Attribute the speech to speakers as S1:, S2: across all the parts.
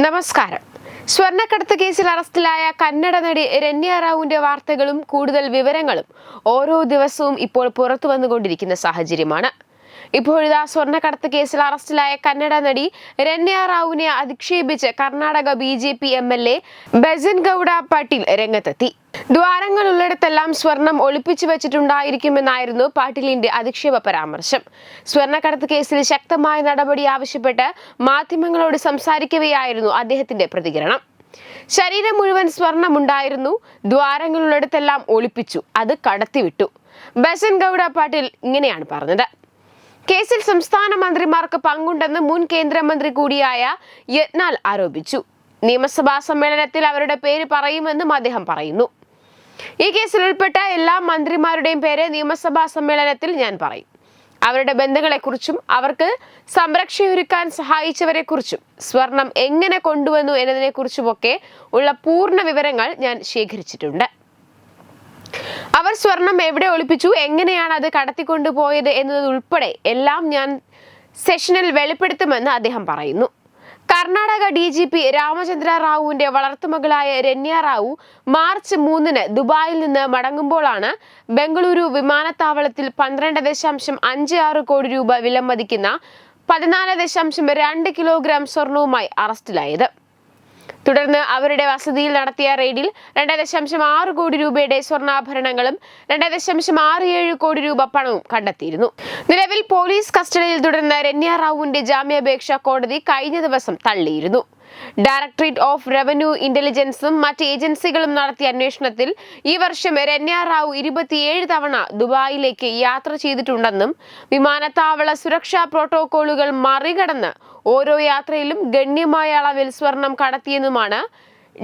S1: നമസ്കാരം. സ്വർണക്കടത്ത് കേസിൽ അറസ്റ്റിലായ കന്നഡ നടി രന്യ റാവുവിന്റെ വാർത്തകളും കൂടുതൽ വിവരങ്ങളും ഓരോ ദിവസവും ഇപ്പോൾ പുറത്തു വന്നുകൊണ്ടിരിക്കുന്ന സാഹചര്യമാണ്. ഇപ്പോഴിതാ സ്വർണക്കടത്ത് കേസിൽ അറസ്റ്റിലായ കന്നഡ നടി രണ്യ റാവുവിനെ അധിക്ഷേപിച്ച് Karnataka B J P M L A Basan Gouda Patil രംഗത്തെത്തി. ദ്വാരങ്ങൾ ഉള്ളിടത്തെല്ലാം സ്വർണം ഒളിപ്പിച്ചു വെച്ചിട്ടുണ്ടായിരിക്കുമെന്നായിരുന്നു പാട്ടീലിന്റെ അധിക്ഷേപ പരാമർശം. സ്വർണക്കടത്ത് കേസിൽ ശക്തമായ നടപടി ആവശ്യപ്പെട്ട് മാധ്യമങ്ങളോട് സംസാരിക്കവെയായിരുന്നു അദ്ദേഹത്തിന്റെ പ്രതികരണം. ശരീരം മുഴുവൻ സ്വർണമുണ്ടായിരുന്നു ദ്വാരങ്ങളുള്ളിടത്തെല്ലാം ഒളിപ്പിച്ചു അത് കടത്തിവിട്ടു. ബസൻ ഗൌഡ പാട്ടീൽ ഇങ്ങനെയാണ് പറഞ്ഞത്. കേസിൽ സംസ്ഥാന മന്ത്രിമാർക്ക് പങ്കുണ്ടെന്ന് മുൻ കേന്ദ്രമന്ത്രി കൂടിയായ യത്നാൽ ആരോപിച്ചു. നിയമസഭാ സമ്മേളനത്തിൽ അവരുടെ പേര് പറയുമെന്നും അദ്ദേഹം പറയുന്നു. ഈ കേസിൽ ഉൾപ്പെട്ട എല്ലാ മന്ത്രിമാരുടെയും പേര് നിയമസഭാ സമ്മേളനത്തിൽ ഞാൻ പറയും. അവരുടെ ബന്ധങ്ങളെക്കുറിച്ചും അവർക്ക് സംരക്ഷയൊരുക്കാൻ സഹായിച്ചവരെക്കുറിച്ചും സ്വർണം എങ്ങനെ കൊണ്ടുവന്നു എന്നതിനെക്കുറിച്ചുമൊക്കെ ഉള്ള പൂർണ വിവരങ്ങൾ ഞാൻ ശേഖരിച്ചിട്ടുണ്ട്. അവർ സ്വർണം എവിടെ ഒളിപ്പിച്ചു? എങ്ങനെയാണ് അത് കടത്തിക്കൊണ്ടുപോയത് എന്നതുൾപ്പെടെ എല്ലാം ഞാൻ സെഷനിൽ വെളിപ്പെടുത്തുമെന്ന് അദ്ദേഹം പറയുന്നു. Karnataka D G P Ramachandra റാവുവിന്റെ വളർത്തുമകളായ രന്യ റാവു മാർച്ച് മൂന്നിന് ദുബായിൽ നിന്ന് മടങ്ങുമ്പോഴാണ് ബംഗളൂരു വിമാനത്താവളത്തിൽ പന്ത്രണ്ട് ദശാംശം അഞ്ച് ആറ് കോടി രൂപ വിലമതിക്കുന്ന പതിനാല് ദശാംശം രണ്ട് കിലോഗ്രാം സ്വർണവുമായി അറസ്റ്റിലായത്. തുടർന്ന് അവരുടെ വസതിയിൽ നടത്തിയ റെയ്ഡിൽ രണ്ട് ദശാംശം ആറ് കോടി രൂപയുടെ സ്വർണാഭരണങ്ങളും രണ്ട് ദശാംശം ആറ് ഏഴ് കോടി രൂപ പണവും കണ്ടെത്തിയിരുന്നു. നിലവിൽ പോലീസ് കസ്റ്റഡിയിൽ തുടർന്ന രന്യ റാവുവിന്റെ ജാമ്യാപേക്ഷ കോടതി കഴിഞ്ഞ ദിവസം തള്ളിയിരുന്നു. ഡയറക്ടറേറ്റ് ഓഫ് റവന്യൂ ഇന്റലിജൻസും മറ്റ് ഏജൻസികളും നടത്തിയ അന്വേഷണത്തിൽ ഈ വർഷം രന്യ റാവു ഇരുപത്തിയേഴ് തവണ ദുബായിലേക്ക് യാത്ര ചെയ്തിട്ടുണ്ടെന്നും വിമാനത്താവള സുരക്ഷാ പ്രോട്ടോകോളുകൾ മറികടന്ന് ഓരോ യാത്രയിലും ഗണ്യമായ അളവിൽ സ്വർണം കടത്തിയെന്നുമാണ്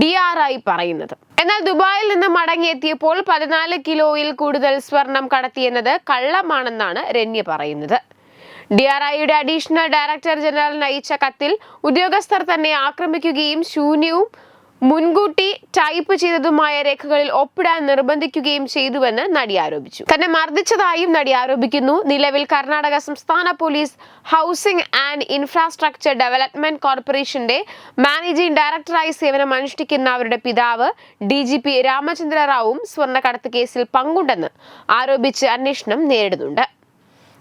S1: ഡി ആർ ഐ പറയുന്നത്. എന്നാൽ ദുബായിൽ നിന്ന് മടങ്ങിയെത്തിയപ്പോൾ പതിനാല് കിലോയിൽ കൂടുതൽ സ്വർണം കടത്തിയെന്നത് കള്ളമാണെന്നാണ് രന്യ പറയുന്നത്. ഡി ആർ ഐയുടെ അഡീഷണൽ ഡയറക്ടർ ജനറലിന് അയച്ച കത്തിൽ ഉദ്യോഗസ്ഥർ തന്നെ ആക്രമിക്കുകയും ശൂന്യവും മുൻകൂട്ടി ടൈപ്പ് ചെയ്തതുമായ രേഖകളിൽ ഒപ്പിടാൻ നിർബന്ധിക്കുകയും ചെയ്തുവെന്ന് നടി ആരോപിച്ചു. തന്നെ മർദ്ദിച്ചതായും നടി ആരോപിക്കുന്നു. നിലവിൽ കർണാടക സംസ്ഥാന police housing and infrastructure development കോർപ്പറേഷന്റെ മാനേജിംഗ് ഡയറക്ടറായി സേവനം അനുഷ്ഠിക്കുന്ന അവരുടെ പിതാവ് ഡി ജി പി രാമചന്ദ്ര സ്വർണക്കടത്ത് കേസിൽ പങ്കുണ്ടെന്ന് ആരോപിച്ച് അന്വേഷണം നേരിടുന്നുണ്ട്.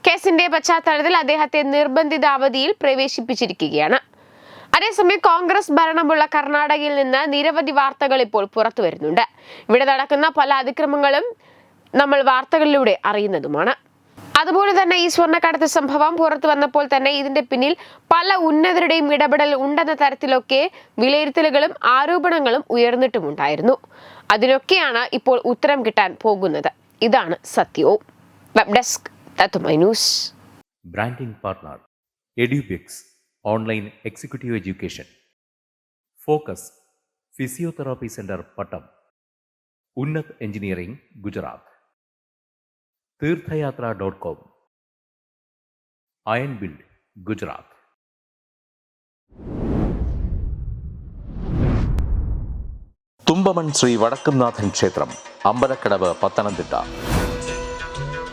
S1: കേസിന്റെ പശ്ചാത്തലത്തിൽ അദ്ദേഹത്തെ നിർബന്ധിത അവധിയിൽ പ്രവേശിപ്പിച്ചിരിക്കുകയാണ്. അതേസമയം കോൺഗ്രസ് ഭരണമുള്ള കർണാടകയിൽ നിന്ന് നിരവധി വാർത്തകൾ ഇപ്പോൾ പുറത്തു വരുന്നുണ്ട്. ഇവിടെ നടക്കുന്ന പല അതിക്രമങ്ങളും നമ്മൾ വാർത്തകളിലൂടെ അറിയുന്നതുമാണ്. അതുപോലെ തന്നെ ഈ സ്വർണക്കടത്ത് സംഭവം പുറത്തു വന്നപ്പോൾ തന്നെ ഇതിന്റെ പിന്നിൽ പല ഉന്നതരുടെയും ഇടപെടൽ ഉണ്ടെന്ന തരത്തിലൊക്കെ വിലയിരുത്തലുകളും ആരോപണങ്ങളും ഉയർന്നിട്ടുമുണ്ടായിരുന്നു. അതിനൊക്കെയാണ് ഇപ്പോൾ ഉത്തരം കിട്ടാൻ പോകുന്നത്. ഇതാണ് സത്യവും. വെബ് ഡെസ്ക് തത്തുമൈ news
S2: branding partner Edubix online executive education focus physiotherapy centre Pattom Unnath engineering Gujarat Theerthayatra dot com iron build Gujarat
S3: Thumpamon Shri Vadakkumnathan ക്ഷേത്രം അമ്പലക്കടവ് പത്തനംതിട്ട